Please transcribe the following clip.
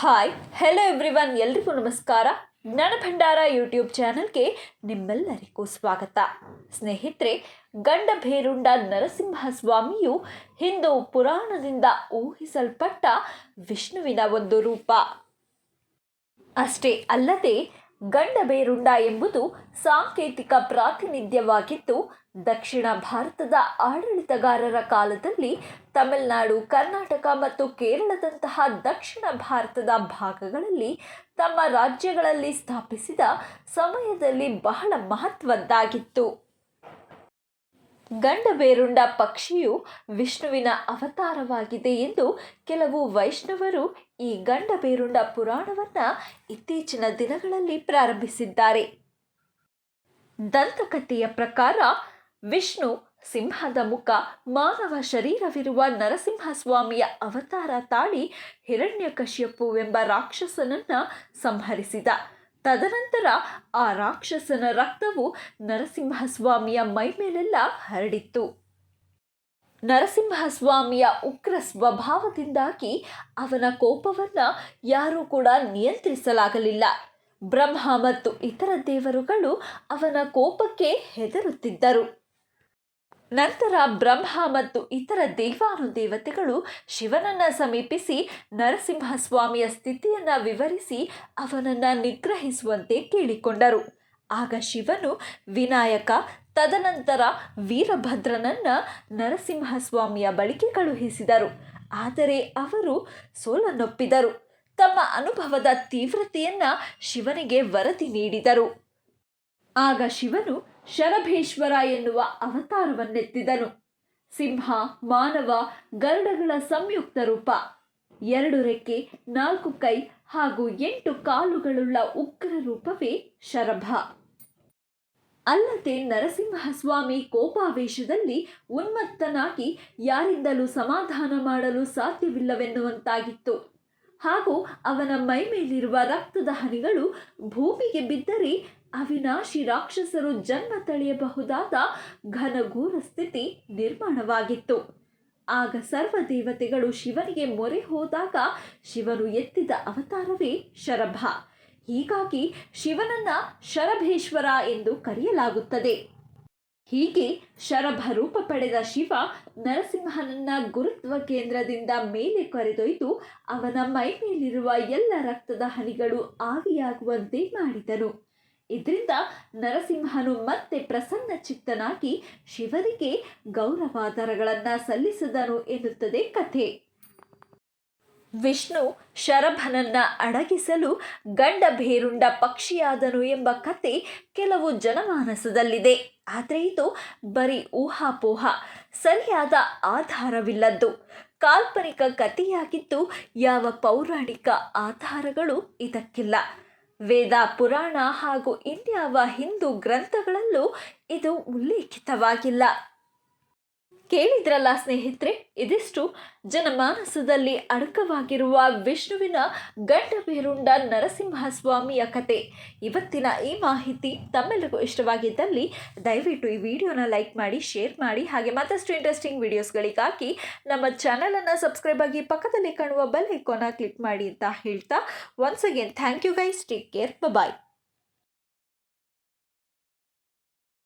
Hi hello everyone ಎಲ್ರಿಗೂ ನಮಸ್ಕಾರ. ಜ್ಞಾನ ಭಂಡಾರ ಯೂಟ್ಯೂಬ್ ಚಾನಲ್ಗೆ ನಿಮ್ಮೆಲ್ಲರಿಗೂ ಸ್ವಾಗತ. ಸ್ನೇಹಿತರೆ ಗಂಡ ಭೇರುಂಡ ನರಸಿಂಹಸ್ವಾಮಿಯು ಹಿಂದೂ ಪುರಾಣದಿಂದ ಊಹಿಸಲ್ಪಟ್ಟ ವಿಷ್ಣುವಿನ ಒಂದು ರೂಪ. ಅಷ್ಟೇ ಅಲ್ಲದೆ ಗಂಡಬೇರುಂಡ ಎಂಬುದು ಸಾಂಕೇತಿಕ ಪ್ರಾತಿನಿಧ್ಯವಾಗಿದ್ದು, ದಕ್ಷಿಣ ಭಾರತದ ಆಡಳಿತಗಾರರ ಕಾಲದಲ್ಲಿ ತಮಿಳುನಾಡು, ಕರ್ನಾಟಕ ಮತ್ತು ಕೇರಳದಂತಹ ದಕ್ಷಿಣ ಭಾರತದ ಭಾಗಗಳಲ್ಲಿ ತಮ್ಮ ರಾಜ್ಯಗಳಲ್ಲಿ ಸ್ಥಾಪಿಸಿದ ಸಮಯದಲ್ಲಿ ಬಹಳ ಮಹತ್ವದ್ದಾಗಿತ್ತು. ಗಂಡಬೇರುಂಡ ಪಕ್ಷಿಯು ವಿಷ್ಣುವಿನ ಅವತಾರವಾಗಿದೆ ಎಂದು ಕೆಲವು ವೈಷ್ಣವರು ಈ ಗಂಡಬೇರುಂಡ ಪುರಾಣವನ್ನು ಇತ್ತೀಚಿನ ದಿನಗಳಲ್ಲಿ ಪ್ರಾರಂಭಿಸಿದ್ದಾರೆ. ದಂತಕಥೆಯ ಪ್ರಕಾರ ವಿಷ್ಣು ಸಿಂಹದ ಮುಖ ಮಾನವ ಶರೀರವಿರುವ ನರಸಿಂಹಸ್ವಾಮಿಯ ಅವತಾರ ತಾಳಿ ಹಿರಣ್ಯಕಶ್ಯಪುವೆಂಬ ರಾಕ್ಷಸನನ್ನು ಸಂಹರಿಸಿದ. ತದನಂತರ ಆ ರಾಕ್ಷಸನ ರಕ್ತವು ನರಸಿಂಹಸ್ವಾಮಿಯ ಮೈಮೇಲೆಲ್ಲ ಹರಡಿತ್ತು. ನರಸಿಂಹಸ್ವಾಮಿಯ ಉಗ್ರ ಸ್ವಭಾವದಿಂದಾಗಿ ಅವನ ಕೋಪವನ್ನು ಯಾರೂ ಕೂಡ ನಿಯಂತ್ರಿಸಲಾಗಲಿಲ್ಲ. ಬ್ರಹ್ಮ ಮತ್ತು ಇತರ ದೇವರುಗಳು ಅವನ ಕೋಪಕ್ಕೆ ಹೆದರುತ್ತಿದ್ದರು. ನಂತರ ಬ್ರಹ್ಮ ಮತ್ತು ಇತರ ದೇವಾನುದೇವತೆಗಳು ಶಿವನನ್ನ ಸಮೀಪಿಸಿ ನರಸಿಂಹಸ್ವಾಮಿಯ ಸ್ಥಿತಿಯನ್ನು ವಿವರಿಸಿ ಅವನನ್ನು ನಿಗ್ರಹಿಸುವಂತೆ ಕೇಳಿಕೊಂಡರು. ಆಗ ಶಿವನು ವಿನಾಯಕ, ತದನಂತರ ವೀರಭದ್ರನನ್ನ ನರಸಿಂಹಸ್ವಾಮಿಯ ಬಳಿಗೆ ಕಳುಹಿಸಿದರು. ಆದರೆ ಅವರು ಸೋಲನ್ನೊಪ್ಪಿದರು ತಮ್ಮ ಅನುಭವದ ತೀವ್ರತೆಯನ್ನು ಶಿವನಿಗೆ ವರದಿ ನೀಡಿದರು. ಆಗ ಶಿವನು ಶರಭೇಶ್ವರ ಎನ್ನುವ ಅವತಾರವನ್ನೆತ್ತಿದನು. ಸಿಂಹ, ಮಾನವ, ಗರುಡಗಳ ಸಂಯುಕ್ತ ರೂಪ. ಎರಡು ರೆಕ್ಕೆ, ನಾಲ್ಕು ಕೈ ಹಾಗೂ ಎಂಟು ಕಾಲುಗಳುಳ್ಳ ಉಗ್ರ ರೂಪವೇ ಶರಭ. ಅಲ್ಲದೆ ನರಸಿಂಹಸ್ವಾಮಿ ಕೋಪಾವೇಶದಲ್ಲಿ ಉನ್ಮತ್ತನಾಗಿ ಯಾರಿಂದಲೂ ಸಮಾಧಾನ ಮಾಡಲು ಸಾಧ್ಯವಿಲ್ಲವೆನ್ನುವಂತಾಗಿತ್ತು. ಹಾಗೂ ಅವನ ಮೈ ಮೇಲಿರುವ ರಕ್ತದ ಹನಿಗಳು ಭೂಮಿಗೆ ಬಿದ್ದರೆ ಅವಿನಾಶಿ ರಾಕ್ಷಸರು ಜನ್ಮ ತಳೆಯಬಹುದಾದ ಘನಘೋರ ಸ್ಥಿತಿ ನಿರ್ಮಾಣವಾಗಿತ್ತು. ಆಗ ಸರ್ವ ದೇವತೆಗಳು ಶಿವನಿಗೆ ಮೊರೆ ಹೋದಾಗ ಶಿವನು ಎತ್ತಿದ ಅವತಾರವೇ ಶರಭ. ಹೀಗಾಗಿ ಶಿವನನ್ನ ಶರಭೇಶ್ವರ ಎಂದು ಕರೆಯಲಾಗುತ್ತದೆ. ಹೀಗೆ ಶರಭ ರೂಪ ಪಡೆದ ಶಿವ ನರಸಿಂಹನನ್ನ ಗುರುತ್ವ ಕೇಂದ್ರದಿಂದ ಮೇಲೆ ಕರೆದೊಯ್ದು ಅವನ ಮೈ ಮೇಲಿರುವ ಎಲ್ಲ ರಕ್ತದ ಹನಿಗಳು ಆವಿಯಾಗುವಂತೆ ಮಾಡಿದನು. ಇದರಿಂದ ನರಸಿಂಹನು ಮತ್ತೆ ಪ್ರಸನ್ನ ಚಿತ್ತನಾಗಿ ಶಿವನಿಗೆ ಗೌರವಾದರಗಳನ್ನು ಸಲ್ಲಿಸಿದನು ಎನ್ನುತ್ತದೆ ಕಥೆ. ವಿಷ್ಣು ಶರಭನನ್ನ ಅಡಗಿಸಲು ಗಂಡ ಭೇರುಂಡ ಪಕ್ಷಿಯಾದನು ಎಂಬ ಕತೆ ಕೆಲವು ಜನಮಾನಸದಲ್ಲಿದೆ. ಆದರೆ ಇದು ಬರೀ ಊಹಾಪೋಹ, ಸರಿಯಾದ ಆಧಾರವಿಲ್ಲದ್ದು. ಕಾಲ್ಪನಿಕ ಕಥೆಯಾಗಿದ್ದು ಯಾವ ಪೌರಾಣಿಕ ಆಧಾರಗಳು ಇದಕ್ಕಿಲ್ಲ. ವೇದ, ಪುರಾಣ ಹಾಗೂ ಇನ್ಯಾವ ಹಿಂದೂ ಗ್ರಂಥಗಳಲ್ಲೂ ಇದು ಉಲ್ಲೇಖಿತವಾಗಿಲ್ಲ. ಕೇಳಿದ್ರಲ್ಲ ಸ್ನೇಹಿತರೆ, ಇದಿಷ್ಟು ಜನಮಾನಸದಲ್ಲಿ ಅಡಕವಾಗಿರುವ ವಿಷ್ಣುವಿನ ಗಂಡ ಬೇರುಂಡ ನರಸಿಂಹಸ್ವಾಮಿಯ ಕತೆ. ಇವತ್ತಿನ ಈ ಮಾಹಿತಿ ತಮ್ಮೆಲ್ಲರಿಗೂ ಇಷ್ಟವಾಗಿದ್ದಲ್ಲಿ ದಯವಿಟ್ಟು ಈ ವಿಡಿಯೋನ ಲೈಕ್ ಮಾಡಿ, ಶೇರ್ ಮಾಡಿ, ಹಾಗೆ ಮತ್ತಷ್ಟು ಇಂಟ್ರೆಸ್ಟಿಂಗ್ ವಿಡಿಯೋಸ್ಗಳಿಗಾಗಿ ನಮ್ಮ ಚಾನಲನ್ನು ಸಬ್ಸ್ಕ್ರೈಬ್ ಆಗಿ ಪಕ್ಕದಲ್ಲಿ ಕಾಣುವ ಬೆಲ್ ಐಕೋನ ಕ್ಲಿಕ್ ಮಾಡಿ ಅಂತ ಹೇಳ್ತಾ once again thank you guys take care bye